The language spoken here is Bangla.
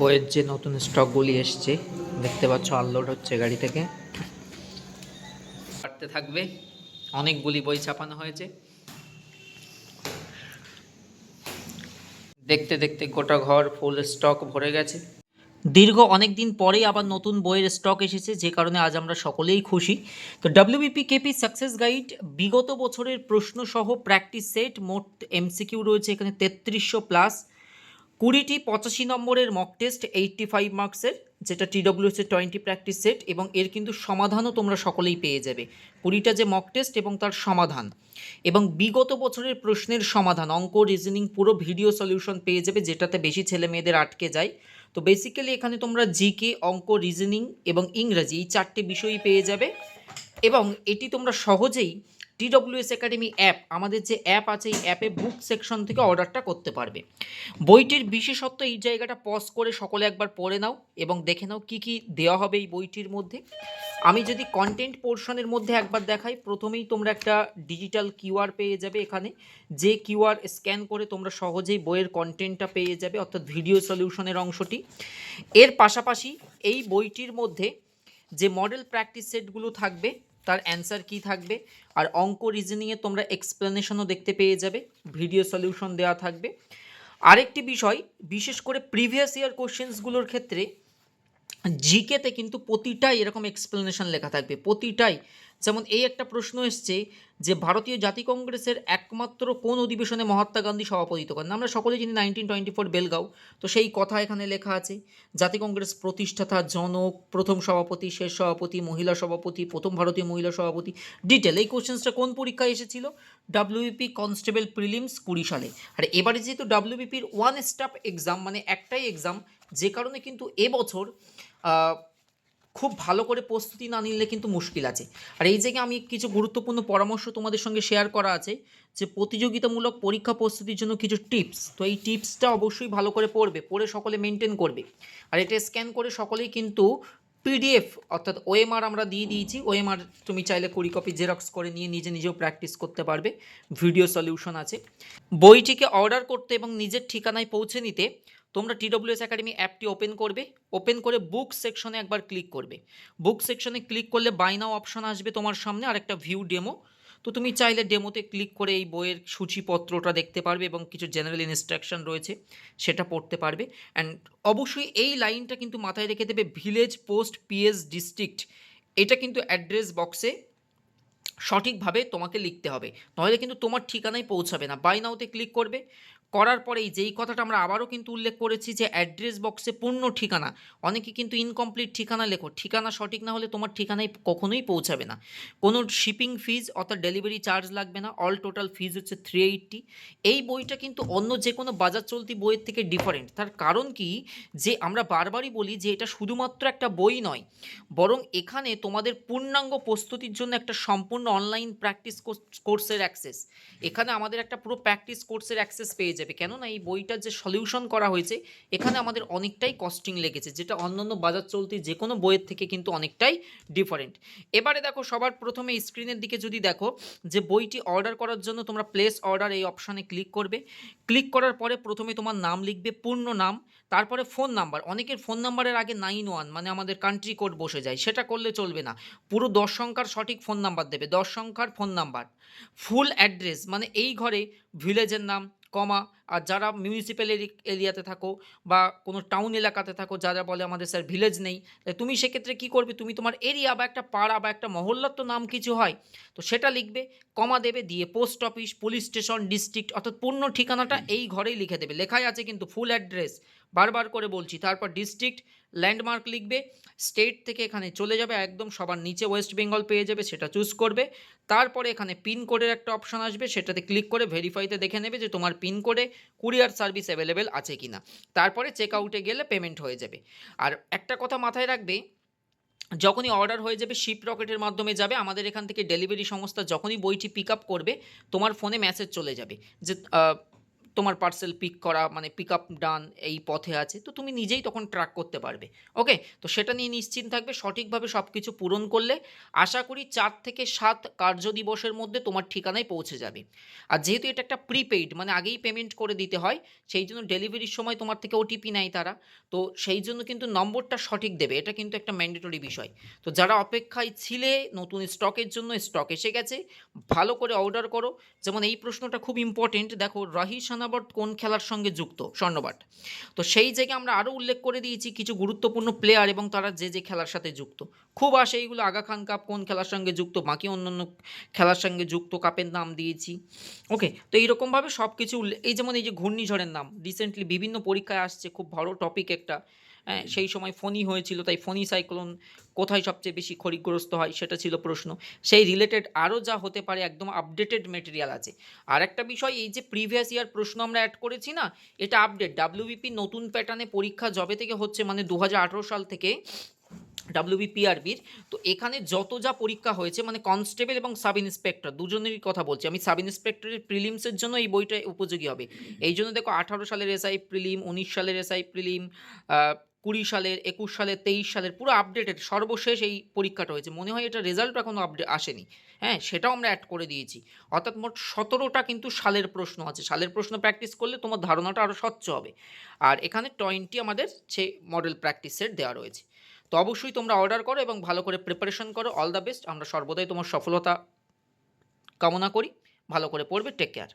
বইয়ের যে নতুন স্টকগুলি এসছে, দেখতে পাচ্ছ আনলোড হচ্ছে গাড়ি থেকে। বাড়তে থাকবে, অনেকগুলি বই ছাপানো হয়েছে। দেখতে দেখতে গোটা ঘর ফুল স্টক ভরে গেছে। দীর্ঘ অনেক দিন পরেই আবার নতুন বইয়ের স্টক এসেছে, যে কারণে আজ আমরা সকলেই খুশি। তো ডাব্লিউবিপি কেপি সাকসেস গাইড বিগত বছরের প্রশ্নসহ প্র্যাকটিস সেট মোট এমসিকিউ রয়েছে এখানে তেত্রিশশো প্লাস কুড়িটি পঁচাশি নম্বরের মক টেস্ট এইট্টি ফাইভ মার্কসের যেটা টিডব্লিউসি টোয়েন্টি প্র্যাকটিস সেট এবং এর কিন্তু সমাধানও তোমরা সকলেই পেয়ে যাবে। কুড়িটা যে মক টেস্ট এবং তার সমাধান। এবং বিগত বছরের প্রশ্নের সমাধান, অঙ্ক রিজনিং পুরো ভিডিও সলিউশন পেয়ে যাবে, যেটাতে বেশি ছেলে মেয়েদের আটকে যায়। তো বেসিক্যালি এখানে তোমরা জিকে অঙ্ক রিজনিং এবং ইংরাজি এই চারটে বিষয়ই পেয়ে যাবে। এবং এটি তোমরা সহজেই টিডব্লিউএস একাডেমি অ্যাপ, আমাদের যে অ্যাপ আছে, এই অ্যাপে বুক সেকশন থেকে অর্ডারটা করতে পারবে। বইটির বিশেষত্ব এই জায়গাটা পজ করে সকলে একবার পড়ে নাও এবং দেখে নাও কি কি দেওয়া হবে এই বইটির মধ্যে। আমি যদি কন্টেন্ট পোর্শনের মধ্যে একবার দেখাই, প্রথমেই তোমরা একটা ডিজিটাল কিউআর পেয়ে যাবে এখানে। যে কিউআর স্ক্যান করে তোমরা সহজেই বইয়ের কন্টেন্টটা পেয়ে যাবে, অর্থাৎ ভিডিও সলিউশনের অংশটি। এর পাশাপাশি এই বইটির মধ্যে যে মডেল প্র্যাকটিস সেটগুলো থাকবে তার অ্যান্সার কি থাকবে? আর অঙ্ক রিজনিংয়ে তোমরা এক্সপ্লেনেশনও দেখতে পেয়ে যাবে ভিডিও সলিউশন দেওয়া থাকবে। আরেকটি বিষয়, বিশেষ করে প্রিভিয়াস ইয়ার কোশ্চেন্সগুলোর ক্ষেত্রে জিকেতে কিন্তু প্রতিটাই এরকম এক্সপ্লেনেশন লেখা থাকবে, প্রতিটাই। যেমন এই একটা প্রশ্ন এসছে যে ভারতীয় জাতীয় কংগ্রেসের একমাত্র কোন অধিবেশনে মহাত্মা গান্ধী সভাপতিত্ব করেন? আমরা সকলেই জানি নাইনটিন টোয়েন্টি ফোর বেলগাঁও, তো সেই কথা এখানে লেখা আছে। জাতীয় কংগ্রেস প্রতিষ্ঠাতা, জনক, প্রথম সভাপতি, শেষ সভাপতি, মহিলা সভাপতি, প্রথম ভারতীয় মহিলা সভাপতি। ডিটেল এই কোশ্চেন্সটা কোন পরীক্ষায় এসেছিল? ডাব্লিউবিপি কনস্টেবল প্রিলিমস কুড়ি সালে। আর এবারে যেহেতু ডাব্লিউবিপির ওয়ান স্টাফ এক্সাম মানে একটাই এক্সাম যে কারণে কিন্তু এবছর খুব ভালো করে প্রস্তুতি না নিলে কিন্তু মুশকিল আছে। আর এই জায়গায় আমি কিছু গুরুত্বপূর্ণ পরামর্শ তোমাদের সঙ্গে শেয়ার করা আছে, যে প্রতিযোগিতামূলক পরীক্ষা প্রস্তুতির জন্য কিছু টিপস তো এই টিপসটা অবশ্যই ভালো করে পড়বে, পড়ে সকলে মেনটেন করবে। আর এটা স্ক্যান করে সকলেই কিন্তু পিডিএফ অর্থাৎ ওএমআর আমরা দিয়ে দিয়েছি ওএমআর তুমি চাইলে কুড়ি কপি জেরক্স করে নিয়ে নিজে নিজেও প্র্যাকটিস করতে পারবে ভিডিও সলিউশন আছে। বইটিকে অর্ডার করতে এবং নিজের ঠিকানায় পৌঁছে নিতে তোমরা টিডব্লিউএস একাডেমি অ্যাপটি ওপেন করবে, ওপেন করে বুক সেকশনে একবার ক্লিক করবে। বুক সেকশনে ক্লিক করলে বাই নাও অপশন আসবে তোমার সামনে আর একটা ভিউ ডেমো। তো তুমি চাইলে ডেমোতে ক্লিক করে এই বইয়ের সূচিপত্রটা দেখতে পারবে এবং কিছু জেনারেল ইনস্ট্রাকশন রয়েছে, সেটা পড়তে পারবে। অ্যান্ড অবশ্যই এই লাইনটা কিন্তু মাথায় রেখে দেবে ভিলেজ পোস্ট পিএস ডিস্ট্রিক্ট এটা কিন্তু অ্যাড্রেস বক্সে সঠিকভাবে তোমাকে লিখতে হবে। নইলে কিন্তু তোমার ঠিকানায় পৌঁছাবে না। বাই নাওতে ক্লিক করবে করার পরেই যেই কথাটা আমরা আবারও কিন্তু উল্লেখ করেছি যে অ্যাড্রেস বক্সে পূর্ণ ঠিকানা, অনেকে কিন্তু ইনকমপ্লিট ঠিকানা লেখো, ঠিকানা সঠিক না হলে তোমার ঠিকানায় কখনোই পৌঁছাবে না। কোনো শিপিং ফিজ অর্থাৎ ডেলিভারি চার্জ লাগবে না অল টোটাল ফিজ হচ্ছে থ্রি এইটটি এই বইটা কিন্তু অন্য যে কোনো বাজার চলতি বইয়ের থেকে ডিফারেন্ট তার কারণ কি? যে আমরা বারবারই বলি যে এটা শুধুমাত্র একটা বই নয়, বরং এখানে তোমাদের পূর্ণাঙ্গ প্রস্তুতির জন্য একটা সম্পূর্ণ অনলাইন প্র্যাকটিস কোর্সের অ্যাক্সেস এখানে আমাদের একটা পুরো প্র্যাকটিস কোর্সের অ্যাক্সেস পেয়ে যাবে। কেননা এই বইটার যে সলিউশন করা হয়েছে, এখানে আমাদের অনেকটাই কস্টিং লেগেছে, যেটা অন্যান্য বাজার চলতি যে কোনো বইয়ের থেকে কিন্তু অনেকটাই ডিফারেন্ট এবারে দেখো, সবার প্রথমে স্ক্রিনের দিকে যদি দেখো, যে বইটি অর্ডার করার জন্য তোমরা প্লেস অর্ডার এই অপশানে ক্লিক করবে। ক্লিক করার পরে প্রথমে তোমার নাম লিখবে, পূর্ণ নাম, তারপরে ফোন নাম্বার অনেকের ফোন নাম্বারের আগে নাইন ওয়ান মানে আমাদের কান্ট্রি কোড বসে যায়, সেটা করলে চলবে না। পুরো দশ সংখ্যার সঠিক ফোন নাম্বার দেবে, দশ সংখ্যার ফোন নাম্বার ফুল অ্যাড্রেস মানে এই ঘরে ভিলেজের নাম কমা আর যারা মিউনিসিপ্যাল এরিয়াতে থাকো বা কোনো টাউন এলাকাতে থাকো যারা বলে আমাদের স্যার ভিলেজ নেই তুমি সেক্ষেত্রে কি করবে? তুমি তোমার এরিয়া বা একটা পাড়া বা একটা মহল্লার তো নাম কিছু হয় তো সেটা লিখবে কমা দেবে দিয়ে post office police station district অর্থাৎ পূর্ণ ঠিকানাটা এই ঘরেই লিখে দেবে। লেখাই আছে কিন্তু ফুল অ্যাড্রেস বারবার করে বলছি। তারপর ডিস্ট্রিক্ট ল্যান্ডমার্ক লিখবে স্টেট থেকে এখানে চলে যাবে, একদম সবার নিচে ওয়েস্ট বেঙ্গল পেয়ে যাবে, সেটা চুজ করবে। তারপরে এখানে পিন কোডের একটা অপশন আসবে, সেটাতে ক্লিক করে ভেরিফাইতে দেখে নেবে যে তোমার পিন কোডে কুরিয়ার সার্ভিস অ্যাভেলেবেল আছে কি না তারপরে চেক আউটে গেলে পেমেন্ট হয়ে যাবে। আর একটা কথা মাথায় রাখবে, যখনই অর্ডার হয়ে যাবে শিপ রকেটের মাধ্যমে যাবে, আমাদের এখান থেকে ডেলিভারি সংস্থা যখনই বইটি পিক আপ করবে, তোমার ফোনে মেসেজ চলে যাবে যে তোমার পার্সেল পিক করা মানে পিক আপ ডান এই পথে আছে, তো তুমি নিজেই তখন ট্র্যাক করতে পারবে। ওকে তো সেটা নিয়ে নিশ্চিন্ত থাকবে, সঠিকভাবে সব কিছু পূরণ করলে আশা করি চার থেকে সাত কার্য দিবসের মধ্যে তোমার ঠিকানায় পৌঁছে যাবে। আর যেহেতু এটা একটা প্রিপেইড মানে আগেই পেমেন্ট করে দিতে হয়, সেই জন্য ডেলিভারির সময় তোমার থেকে ওটিপি নেয় তারা। তো সেই জন্য কিন্তু নম্বরটা সঠিক দেবে, এটা কিন্তু একটা ম্যান্ডেটরি বিষয়। তো যারা অপেক্ষায় ছিলে, নতুন স্টকের জন্য স্টক এসে গেছে, ভালো করে অর্ডার করো। যেমন এই প্রশ্নটা খুব ইম্পর্টেন্ট দেখো রাহি সানাবট কোন খেলার সঙ্গে যুক্ত স্বর্ণবাট। তো সেই জায়গায় আমরা আরও উল্লেখ করে দিয়েছি কিছু গুরুত্বপূর্ণ প্লেয়ার এবং তারা যে যে খেলার সাথে যুক্ত। খুব আসে এইগুলো আগা খান কাপ কোন খেলার সঙ্গে যুক্ত, বাকি অন্যান্য খেলার সঙ্গে যুক্ত কাপের নাম দিয়েছি। ওকে তো এইরকমভাবে সব কিছু এই যেমন এই যে ঘূর্ণিঝড়ের নাম রিসেন্টলি বিভিন্ন পরীক্ষায় আসছে, খুব বড় টপিক একটা। সেই সময় ফনি হয়েছিল তাই ফনি সাইক্লোন কোথায় সবচেয়ে বেশি ক্ষতিগ্রস্ত হয় সেটা ছিল প্রশ্ন। সেই রিলেটেড আরও যা হতে পারে একদম আপডেটেড মেটেরিয়াল আছে। আর একটা বিষয় এই যে প্রিভিয়াস ইয়ার প্রশ্ন আমরা অ্যাড করেছি না এটা আপডেট ডাব্লিউবিপি নতুন প্যাটার্নে পরীক্ষা জবে থেকে হচ্ছে মানে দু হাজার আঠেরো সাল থেকে ডাব্লিউবিপিআরবির তো এখানে যত যা পরীক্ষা হয়েছে মানে কনস্টেবল এবং সাব ইন্সপেক্টর দুজনেরই কথা বলছি। আমি সাব ইন্সপেক্টরের প্রিলিমসের জন্য এই বইটা উপযোগী হবে। এই জন্য দেখো আঠারো সালের এসআই প্রিলিম উনিশ সালের এসআই প্রিলিম কুড়ি সালের, একুশ সালের, তেইশ সালের পুরো আপডেটেড সর্বশেষ এই পরীক্ষাটা হয়েছে। মনে হয় এটা রেজাল্ট এখনও আপডেট আসেনি। হ্যাঁ সেটাও আমরা অ্যাড করে দিয়েছি। অর্থাৎ মোট সতেরোটা কিন্তু সালের প্রশ্ন আছে। সালের প্রশ্ন প্র্যাকটিস করলে তোমার ধারণাটা আরও স্বচ্ছ হবে। আর এখানে টোয়েন্টি আমাদের সে মডেল প্র্যাকটিস সেট দেওয়া রয়েছে। তো অবশ্যই তোমরা অর্ডার করো এবং ভালো করে প্রিপারেশন করো। অল দ্য বেস্ট আমরা সর্বদাই তোমার সফলতা কামনা করি। ভালো করে পড়বে। Take care